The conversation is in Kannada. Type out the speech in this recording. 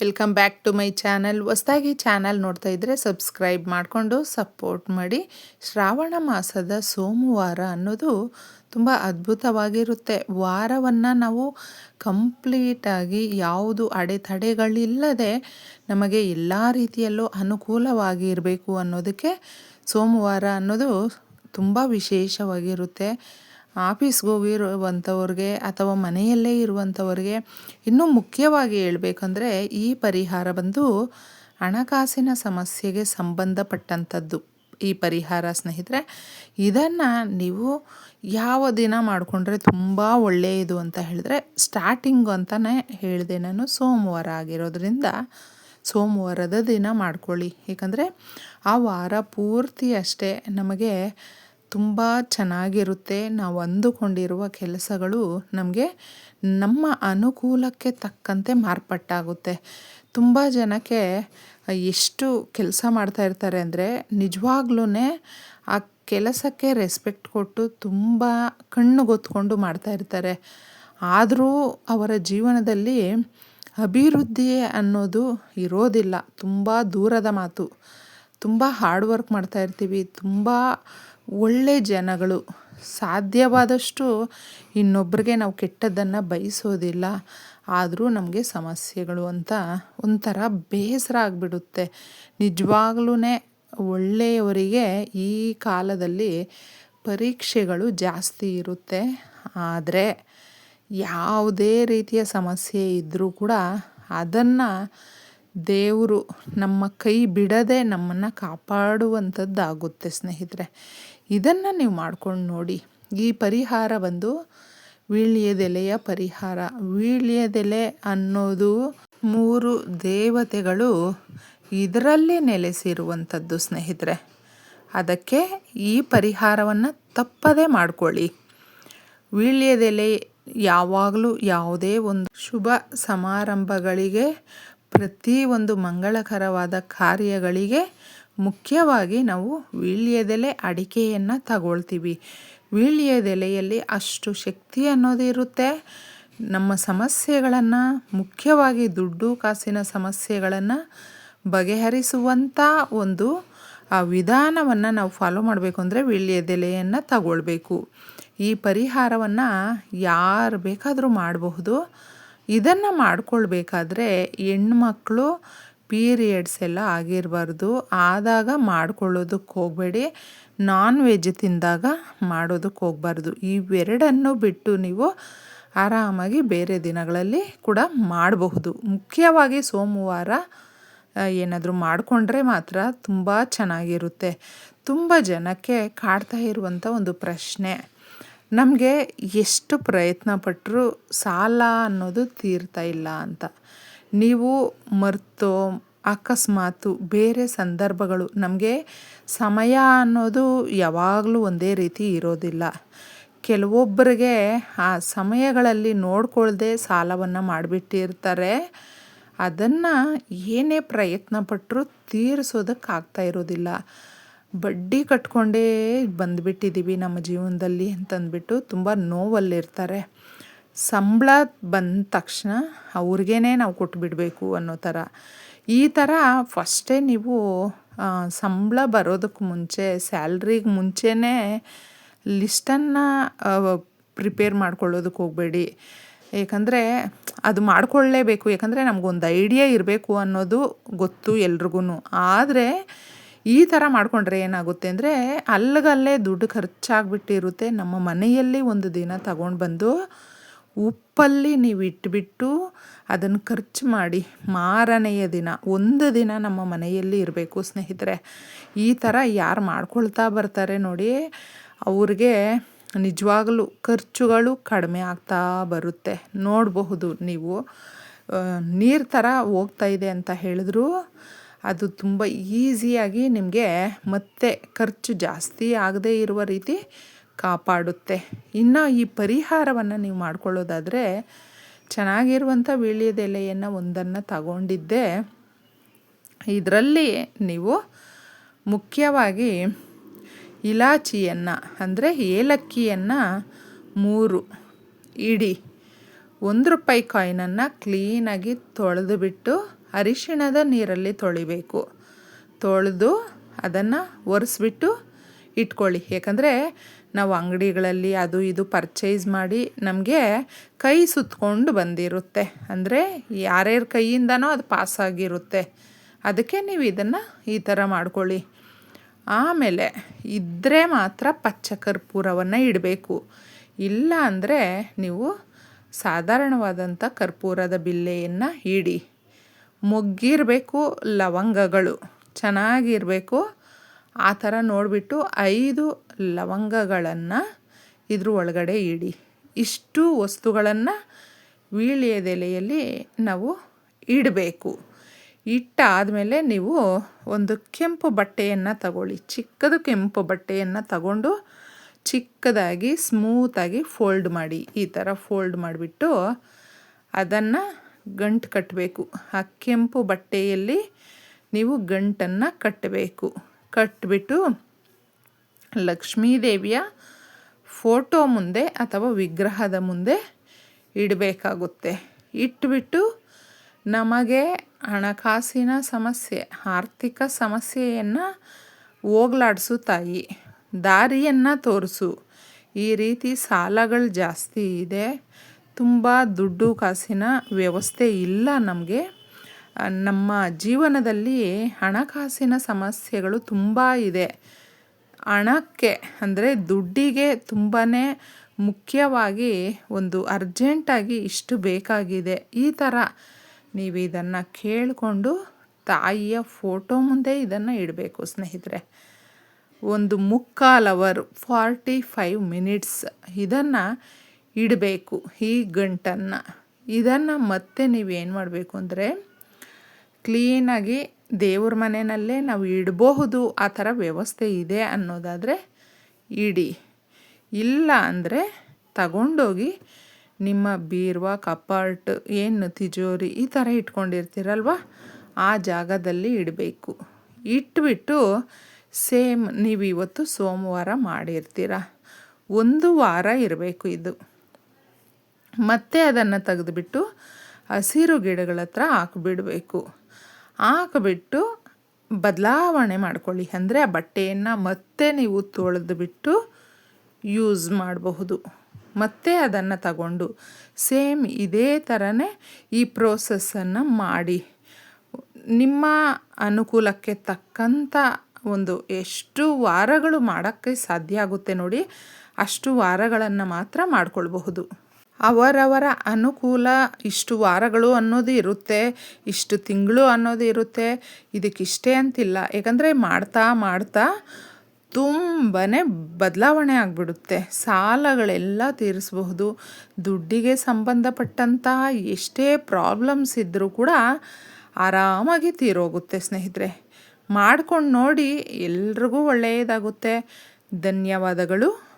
Welcome back to my channel ಹೊಸದಾಗಿ ಚಾನಲ್ ನೋಡ್ತಾ ಇದ್ದರೆ ಸಬ್ಸ್ಕ್ರೈಬ್ ಮಾಡಿಕೊಂಡು ಸಪೋರ್ಟ್ ಮಾಡಿ. ಶ್ರಾವಣ ಮಾಸದ ಸೋಮವಾರ ಅನ್ನೋದು ತುಂಬ ಅದ್ಭುತವಾಗಿರುತ್ತೆ. ವಾರವನ್ನು ನಾವು ಕಂಪ್ಲೀಟಾಗಿ ಯಾವುದು ಅಡೆತಡೆಗಳಿಲ್ಲದೆ ನಮಗೆ ಎಲ್ಲ ರೀತಿಯಲ್ಲೂ ಅನುಕೂಲವಾಗಿ ಇರಬೇಕು ಅನ್ನೋದಕ್ಕೆ ಸೋಮವಾರ ಅನ್ನೋದು ತುಂಬ ವಿಶೇಷವಾಗಿರುತ್ತೆ. ಆಫೀಸ್ಗೆ ಹೋಗಿರುವಂಥವ್ರಿಗೆ ಅಥವಾ ಮನೆಯಲ್ಲೇ ಇರುವಂಥವ್ರಿಗೆ ಇನ್ನೂ ಮುಖ್ಯವಾಗಿ ಹೇಳಬೇಕಂದ್ರೆ ಈ ಪರಿಹಾರ ಬಂದು ಹಣಕಾಸಿನ ಸಮಸ್ಯೆಗೆ ಸಂಬಂಧಪಟ್ಟಂಥದ್ದು. ಈ ಪರಿಹಾರ ಸ್ನೇಹಿತರೆ, ಇದನ್ನು ನೀವು ಯಾವ ದಿನ ಮಾಡಿಕೊಂಡ್ರೆ ತುಂಬ ಒಳ್ಳೆಯದು ಅಂತ ಹೇಳಿದ್ರೆ ಸ್ಟಾರ್ಟಿಂಗು ಅಂತಲೇ ಹೇಳಿದೆ ನಾನು ಸೋಮವಾರ ಆಗಿರೋದ್ರಿಂದ ಸೋಮವಾರದ ದಿನ ಮಾಡ್ಕೊಳ್ಳಿ. ಏಕೆಂದರೆ ಆ ವಾರ ಪೂರ್ತಿ ಅಷ್ಟೇ ನಮಗೆ ತುಂಬ ಚೆನ್ನಾಗಿರುತ್ತೆ. ನಾವು ಅಂದುಕೊಂಡಿರುವ ಕೆಲಸಗಳು ನಮಗೆ ನಮ್ಮ ಅನುಕೂಲಕ್ಕೆ ತಕ್ಕಂತೆ ಮಾರ್ಪಟ್ಟಾಗುತ್ತೆ. ತುಂಬ ಜನಕ್ಕೆ ಎಷ್ಟು ಕೆಲಸ ಮಾಡ್ತಾ ಇರ್ತಾರೆ ಅಂದರೆ ನಿಜವಾಗ್ಲೂ ಆ ಕೆಲಸಕ್ಕೆ ರೆಸ್ಪೆಕ್ಟ್ ಕೊಟ್ಟು ತುಂಬ ಕಣ್ಣುಗೊತ್ಕೊಂಡು ಮಾಡ್ತಾ ಇರ್ತಾರೆ. ಆದರೂ ಅವರ ಜೀವನದಲ್ಲಿ ಅಭಿವೃದ್ಧಿ ಅನ್ನೋದು ಇರೋದಿಲ್ಲ. ತುಂಬ ದೂರದ ಮಾತು. ತುಂಬ ಹಾರ್ಡ್ ವರ್ಕ್ ಮಾಡ್ತಾ ಇರ್ತೀವಿ. ತುಂಬ ಒಳ್ಳೆ ಜನಗಳು. ಸಾಧ್ಯವಾದಷ್ಟು ಇನ್ನೊಬ್ಬರಿಗೆ ನಾವು ಕೆಟ್ಟದ್ದನ್ನು ಬಯಸೋದಿಲ್ಲ. ಆದರೂ ನಮಗೆ ಸಮಸ್ಯೆಗಳು ಅಂತ ಒಂಥರ ಬೇಸರ ಆಗಿಬಿಡುತ್ತೆ. ನಿಜವಾಗ್ಲೂ ಒಳ್ಳೆಯವರಿಗೆ ಈ ಕಾಲದಲ್ಲಿ ಪರೀಕ್ಷೆಗಳು ಜಾಸ್ತಿ ಇರುತ್ತೆ. ಆದರೆ ಯಾವುದೇ ರೀತಿಯ ಸಮಸ್ಯೆ ಇದ್ದರೂ ಕೂಡ ಅದನ್ನು ದೇವರು ನಮ್ಮ ಕೈ ಬಿಡದೆ ನಮ್ಮನ್ನು ಕಾಪಾಡುವಂಥದ್ದಾಗುತ್ತೆ ಸ್ನೇಹಿತರೆ. ಇದನ್ನು ನೀವು ಮಾಡ್ಕೊಂಡು ನೋಡಿ. ಈ ಪರಿಹಾರ ಒಂದು ವೀಳ್ಯದೆಲೆಯ ಪರಿಹಾರ. ವೀಳ್ಯದೆಲೆ ಅನ್ನೋದು ಮೂರು ದೇವತೆಗಳು ಇದರಲ್ಲಿ ನೆಲೆಸಿರುವಂಥದ್ದು ಸ್ನೇಹಿತರೆ. ಅದಕ್ಕೆ ಈ ಪರಿಹಾರವನ್ನು ತಪ್ಪದೇ ಮಾಡ್ಕೊಳ್ಳಿ. ವೀಳ್ಯದೆಲೆ ಯಾವಾಗಲೂ ಯಾವುದೇ ಒಂದು ಶುಭ ಸಮಾರಂಭಗಳಿಗೆ ಪ್ರತಿಯೊಂದು ಮಂಗಳಕರವಾದ ಕಾರ್ಯಗಳಿಗೆ ಮುಖ್ಯವಾಗಿ ನಾವು ವೀಳ್ಯದೆಲೆ ಅಡಿಕೆಯನ್ನು ತಗೊಳ್ತೀವಿ. ವೀಳ್ಯದೆಲೆಯಲ್ಲಿ ಅಷ್ಟು ಶಕ್ತಿ ಅನ್ನೋದು ಇರುತ್ತೆ. ನಮ್ಮ ಸಮಸ್ಯೆಗಳನ್ನು, ಮುಖ್ಯವಾಗಿ ದುಡ್ಡು ಕಾಸಿನ ಸಮಸ್ಯೆಗಳನ್ನು ಬಗೆಹರಿಸುವಂಥ ಒಂದು, ಆ ವಿಧಾನವನ್ನು ನಾವು ಫಾಲೋ ಮಾಡಬೇಕು ಅಂದರೆ ವೀಳ್ಯದೆಲೆಯನ್ನು ತಗೊಳ್ಬೇಕು. ಈ ಪರಿಹಾರವನ್ನು ಯಾರು ಬೇಕಾದರೂ ಮಾಡಬಹುದು. ಇದನ್ನು ಮಾಡಿಕೊಳ್ಬೇಕಾದ್ರೆ ಹೆಣ್ಮಕ್ಳು ಪೀರಿಯಡ್ಸ್ ಎಲ್ಲ ಆಗಿರಬಾರ್ದು. ಆದಾಗ ಮಾಡ್ಕೊಳ್ಳೋದಕ್ಕೆ ಹೋಗಬೇಡಿ. ನಾನ್ ವೆಜ್ ತಿಂದಾಗ ಮಾಡೋದಕ್ಕೆ ಹೋಗಬಾರ್ದು. ಇವೆರಡನ್ನು ಬಿಟ್ಟು ನೀವು ಆರಾಮಾಗಿ ಬೇರೆ ದಿನಗಳಲ್ಲಿ ಕೂಡ ಮಾಡಬಹುದು. ಮುಖ್ಯವಾಗಿ ಸೋಮವಾರ ಏನಾದರೂ ಮಾಡಿಕೊಂಡ್ರೆ ಮಾತ್ರ ತುಂಬ ಚೆನ್ನಾಗಿರುತ್ತೆ. ತುಂಬ ಜನಕ್ಕೆ ಕಾಡ್ತಾ ಇರುವಂಥ ಒಂದು ಪ್ರಶ್ನೆ. ನಮಗೆ ಎಷ್ಟು ಪ್ರಯತ್ನ ಪಟ್ಟರೂ ಸಾಲ ಅನ್ನೋದು ತೀರ್ತಾ ಇಲ್ಲ ಅಂತ. ನೀವು ಮರೆತು ಅಕಸ್ಮಾತು ಬೇರೆ ಸಂದರ್ಭಗಳು, ನಮಗೆ ಸಮಯ ಅನ್ನೋದು ಯಾವಾಗಲೂ ಒಂದೇ ರೀತಿ ಇರೋದಿಲ್ಲ. ಕೆಲವೊಬ್ಬರಿಗೆ ಆ ಸಮಯಗಳಲ್ಲಿ ನೋಡಿಕೊಳ್ಳದೆ ಸಾಲವನ್ನು ಮಾಡಿಬಿಟ್ಟಿರ್ತಾರೆ. ಅದನ್ನು ಏನೇ ಪ್ರಯತ್ನ ಪಟ್ಟರೂ ತೀರಿಸೋದಕ್ಕಾಗ್ತಾ ಇರೋದಿಲ್ಲ. ಬಡ್ಡಿ ಕಟ್ಕೊಂಡೇ ಬಂದುಬಿಟ್ಟಿದ್ದೀವಿ ನಮ್ಮ ಜೀವನದಲ್ಲಿ ಅಂತಂದ್ಬಿಟ್ಟು ತುಂಬ ನೋವಲ್ಲಿರ್ತಾರೆ. ಸಂಬಳ ಬಂದ ತಕ್ಷಣ ಅವ್ರಿಗೇ ನಾವು ಕೊಟ್ಬಿಡಬೇಕು ಅನ್ನೋ ಥರ. ಈ ಥರ ಫಸ್ಟೇ ನೀವು ಸಂಬಳ ಬರೋದಕ್ಕೆ ಮುಂಚೆ ಸ್ಯಾಲ್ರಿಗೆ ಮುಂಚೆನೇ ಲಿಸ್ಟನ್ನು ಪ್ರಿಪೇರ್ ಮಾಡ್ಕೊಳ್ಳೋದಕ್ಕೆ ಹೋಗಬೇಡಿ. ಏಕೆಂದರೆ ಅದು ಮಾಡಿಕೊಳ್ಳೇಬೇಕು. ಯಾಕಂದರೆ ನಮಗೊಂದು ಐಡಿಯಾ ಇರಬೇಕು ಅನ್ನೋದು ಗೊತ್ತು ಎಲ್ರಿಗೂ ಆದರೆ ಈ ಥರ ಮಾಡಿಕೊಂಡ್ರೆ ಏನಾಗುತ್ತೆ ಅಂದರೆ ಅಲ್ಲಿಗಲ್ಲೇ ದುಡ್ಡು ಖರ್ಚಾಗ್ಬಿಟ್ಟಿರುತ್ತೆ. ನಮ್ಮ ಮನೆಯಲ್ಲಿ ಒಂದು ದಿನ ತಗೊಂಡು ಬಂದು ಉಪ್ಪಲ್ಲಿ ನೀವು ಇಟ್ಬಿಟ್ಟು ಅದನ್ನು ಖರ್ಚು ಮಾಡಿ ಮಾರನೆಯ ದಿನ, ಒಂದು ದಿನ ನಮ್ಮ ಮನೆಯಲ್ಲಿ ಇರಬೇಕು ಸ್ನೇಹಿತರೆ. ಈ ಥರ ಯಾರು ಮಾಡ್ಕೊಳ್ತಾ ಬರ್ತಾರೆ ನೋಡಿ, ಅವ್ರಿಗೆ ನಿಜವಾಗಲೂ ಖರ್ಚುಗಳು ಕಡಿಮೆ ಆಗ್ತಾ ಬರುತ್ತೆ. ನೋಡಬಹುದು ನೀವು. ನೀರು ಥರ ಹೋಗ್ತಾ ಇದೆ ಅಂತ ಹೇಳಿದ್ರು. ಅದು ತುಂಬ ಈಸಿಯಾಗಿ ನಿಮಗೆ ಮತ್ತೆ ಖರ್ಚು ಜಾಸ್ತಿ ಆಗದೇ ಇರುವ ರೀತಿ ಕಾಪಾಡುತ್ತೆ. ಇನ್ನು ಈ ಪರಿಹಾರವನ್ನು ನೀವು ಮಾಡ್ಕೊಳ್ಳೋದಾದರೆ ಚೆನ್ನಾಗಿರುವಂಥ ವೀಳ್ಯದೆಲೆಯನ್ನು ಒಂದನ್ನು ತಗೊಂಡಿದ್ದೆ. ಇದರಲ್ಲಿ ನೀವು ಮುಖ್ಯವಾಗಿ ಇಲಾಚಿಯನ್ನು, ಅಂದರೆ ಏಲಕ್ಕಿಯನ್ನು ಮೂರು ಇಡಿ. ಒಂದು ರೂಪಾಯಿ ಕಾಯಿನನ್ನು ಕ್ಲೀನಾಗಿ ತೊಳೆದು ಬಿಟ್ಟು ಅರಿಶಿಣದ ನೀರಲ್ಲಿ ತೊಳಿಬೇಕು. ತೊಳೆದು ಅದನ್ನು ಒರೆಸ್ಬಿಟ್ಟು ಇಟ್ಕೊಳ್ಳಿ. ಯಾಕಂದರೆ ನಾವು ಅಂಗಡಿಗಳಲ್ಲಿ ಅದು ಇದು ಪರ್ಚೇಸ್ ಮಾಡಿ ನಮಗೆ ಕೈ ಸುತ್ಕೊಂಡು ಬಂದಿರುತ್ತೆ. ಅಂದರೆ ಯಾರ್ಯಾರ ಕೈಯಿಂದನೋ ಅದು ಪಾಸ್ ಆಗಿರುತ್ತೆ. ಅದಕ್ಕೆ ನೀವು ಇದನ್ನು ಈ ಥರ ಮಾಡ್ಕೊಳ್ಳಿ. ಆಮೇಲೆ ಇದ್ದರೆ ಮಾತ್ರ ಪಚ್ಚ ಕರ್ಪೂರವನ್ನು ಇಡಬೇಕು. ಇಲ್ಲ ಅಂದರೆ ನೀವು ಸಾಧಾರಣವಾದಂಥ ಕರ್ಪೂರದ ಬಿಲ್ಲೆಯನ್ನು ಇಡಿ. ಮೊಗ್ಗಿರಬೇಕು ಲವಂಗಗಳು. ಚೆನ್ನಾಗಿರಬೇಕು. ಆ ಥರ ನೋಡಿಬಿಟ್ಟು ಐದು ಲವಂಗಗಳನ್ನು ಇದ್ರ ಒಳಗಡೆ ಇಡಿ. ಇಷ್ಟು ವಸ್ತುಗಳನ್ನು ವೀಳ್ಯದೆಲೆಯಲ್ಲಿ ನಾವು ಇಡಬೇಕು. ಇಟ್ಟಾದಮೇಲೆ ನೀವು ಒಂದು ಕೆಂಪು ಬಟ್ಟೆಯನ್ನು ತಗೊಳ್ಳಿ. ಚಿಕ್ಕದು ಕೆಂಪು ಬಟ್ಟೆಯನ್ನು ತಗೊಂಡು ಚಿಕ್ಕದಾಗಿ, ಸ್ಮೂತಾಗಿ ಫೋಲ್ಡ್ ಮಾಡಿ. ಈ ಥರ ಫೋಲ್ಡ್ ಮಾಡಿಬಿಟ್ಟು ಅದನ್ನು ಗಂಟು ಕಟ್ಟಬೇಕು ಆ ಕೆಂಪು ಬಟ್ಟೆಯಲ್ಲಿ ನೀವು ಗಂಟನ್ನು ಕಟ್ಟಬೇಕು. ಕಟ್ಟಿಬಿಟ್ಟು ಲಕ್ಷ್ಮೀದೇವಿಯ ಫೋಟೋ ಮುಂದೆ ಅಥವಾ ವಿಗ್ರಹದ ಮುಂದೆ ಇಡಬೇಕಾಗುತ್ತೆ. ಇಟ್ಬಿಟ್ಟು ನಮಗೆ ಹಣಕಾಸಿನ ಸಮಸ್ಯೆ, ಆರ್ಥಿಕ ಸಮಸ್ಯೆಯನ್ನು ಹೋಗ್ಲಾಡಿಸು ತಾಯಿ, ದಾರಿಯನ್ನು ತೋರಿಸು. ಈ ರೀತಿ ಸಾಲಗಳು ಜಾಸ್ತಿ ಇದೆ. ತುಂಬ ದುಡ್ಡು, ಕಾಸಿನ ವ್ಯವಸ್ಥೆ ಇಲ್ಲ ನಮಗೆ. ನಮ್ಮ ಜೀವನದಲ್ಲಿ ಹಣಕಾಸಿನ ಸಮಸ್ಯೆಗಳು ತುಂಬ ಇದೆ. ಹಣಕ್ಕೆ ಅಂದರೆ ದುಡ್ಡಿಗೆ ತುಂಬಾ ಮುಖ್ಯವಾಗಿ ಒಂದು ಅರ್ಜೆಂಟಾಗಿ ಇಷ್ಟು ಬೇಕಾಗಿದೆ. ಈ ಥರ ನೀವು ಇದನ್ನು ಕೇಳಿಕೊಂಡು ತಾಯಿಯ ಫೋಟೋ ಮುಂದೆ ಇದನ್ನು ಇಡಬೇಕು ಸ್ನೇಹಿತರೆ. ಒಂದು ಮುಕ್ಕಾಲ್ ಅವರ್ ಫಾರ್ಟಿ ಫೈವ್ ಮಿನಿಟ್ಸ್ ಇದನ್ನು ಇಡಬೇಕು ಈ ಗಂಟನ್ನು. ಇದನ್ನು ಮತ್ತೆ ನೀವೇನು ಮಾಡಬೇಕು ಅಂದರೆ ಕ್ಲೀನಾಗಿ ದೇವ್ರ ಮನೆಯಲ್ಲೇ ನಾವು ಇಡಬಹುದು, ಆ ಥರ ವ್ಯವಸ್ಥೆ ಇದೆ ಅನ್ನೋದಾದರೆ ಇಡಿ. ಇಲ್ಲ ಅಂದರೆ ತಗೊಂಡೋಗಿ ನಿಮ್ಮ ಬೀರ್ವ ಕಪಾರ್ಟ್ ಏನು ತಿಜೋರಿ ಈ ಥರ ಇಟ್ಕೊಂಡಿರ್ತೀರಲ್ವ, ಆ ಜಾಗದಲ್ಲಿ ಇಡಬೇಕು. ಇಟ್ಬಿಟ್ಟು ಸೇಮ್ ನೀವು ಇವತ್ತು ಸೋಮವಾರ ಮಾಡಿರ್ತೀರ. ಒಂದು ವಾರ ಇರಬೇಕು ಇದು. ಮತ್ತೆ ಅದನ್ನು ತೆಗೆದುಬಿಟ್ಟು ಹಸಿರು ಗಿಡಗಳ ಹತ್ರ ಹಾಕಿಬಿಡಬೇಕು. ಹಾಕಿಬಿಟ್ಟು ಬದಲಾವಣೆ ಮಾಡ್ಕೊಳ್ಳಿ. ಅಂದರೆ ಆ ಬಟ್ಟೆಯನ್ನು ಮತ್ತೆ ನೀವು ತೊಳೆದು ಬಿಟ್ಟು ಯೂಸ್ ಮಾಡಬಹುದು. ಮತ್ತೆ ಅದನ್ನು ತಗೊಂಡು. ಸೇಮ್ ಇದೇ ಥರನೇ ಈ ಪ್ರೋಸೆಸ್ಸನ್ನು ಮಾಡಿ. ನಿಮ್ಮ ಅನುಕೂಲಕ್ಕೆ ತಕ್ಕಂಥ ಒಂದು ಎಷ್ಟು ವಾರಗಳು ಮಾಡೋಕ್ಕೆ ಸಾಧ್ಯ ಆಗುತ್ತೆ ನೋಡಿ, ಅಷ್ಟು ವಾರಗಳನ್ನು ಮಾತ್ರ ಮಾಡ್ಕೊಳ್ಬಹುದು. ಅವರವರ ಅನುಕೂಲ ಇಷ್ಟು ವಾರಗಳು ಅನ್ನೋದು ಇರುತ್ತೆ, ಇಷ್ಟು ತಿಂಗಳು ಅನ್ನೋದು ಇರುತ್ತೆ. ಇದಕ್ಕಿಷ್ಟೇ ಅಂತಿಲ್ಲ. ಯಾಕಂದರೆ ಮಾಡ್ತಾ ಮಾಡ್ತಾ ತುಂಬಾ ಬದಲಾವಣೆ ಆಗಿಬಿಡುತ್ತೆ. ಸಾಲಗಳೆಲ್ಲ ತೀರಿಸಬಹುದು. ದುಡ್ಡಿಗೆ ಸಂಬಂಧಪಟ್ಟಂತಹ ಎಷ್ಟೇ ಪ್ರಾಬ್ಲಮ್ಸ್ ಇದ್ದರೂ ಕೂಡ ಆರಾಮಾಗಿ ತೀರೋಗುತ್ತೆ ಸ್ನೇಹಿತರೆ. ಮಾಡ್ಕೊಂಡು ನೋಡಿ ಎಲ್ರಿಗೂ ಒಳ್ಳೆಯದಾಗುತ್ತೆ. ಧನ್ಯವಾದಗಳು.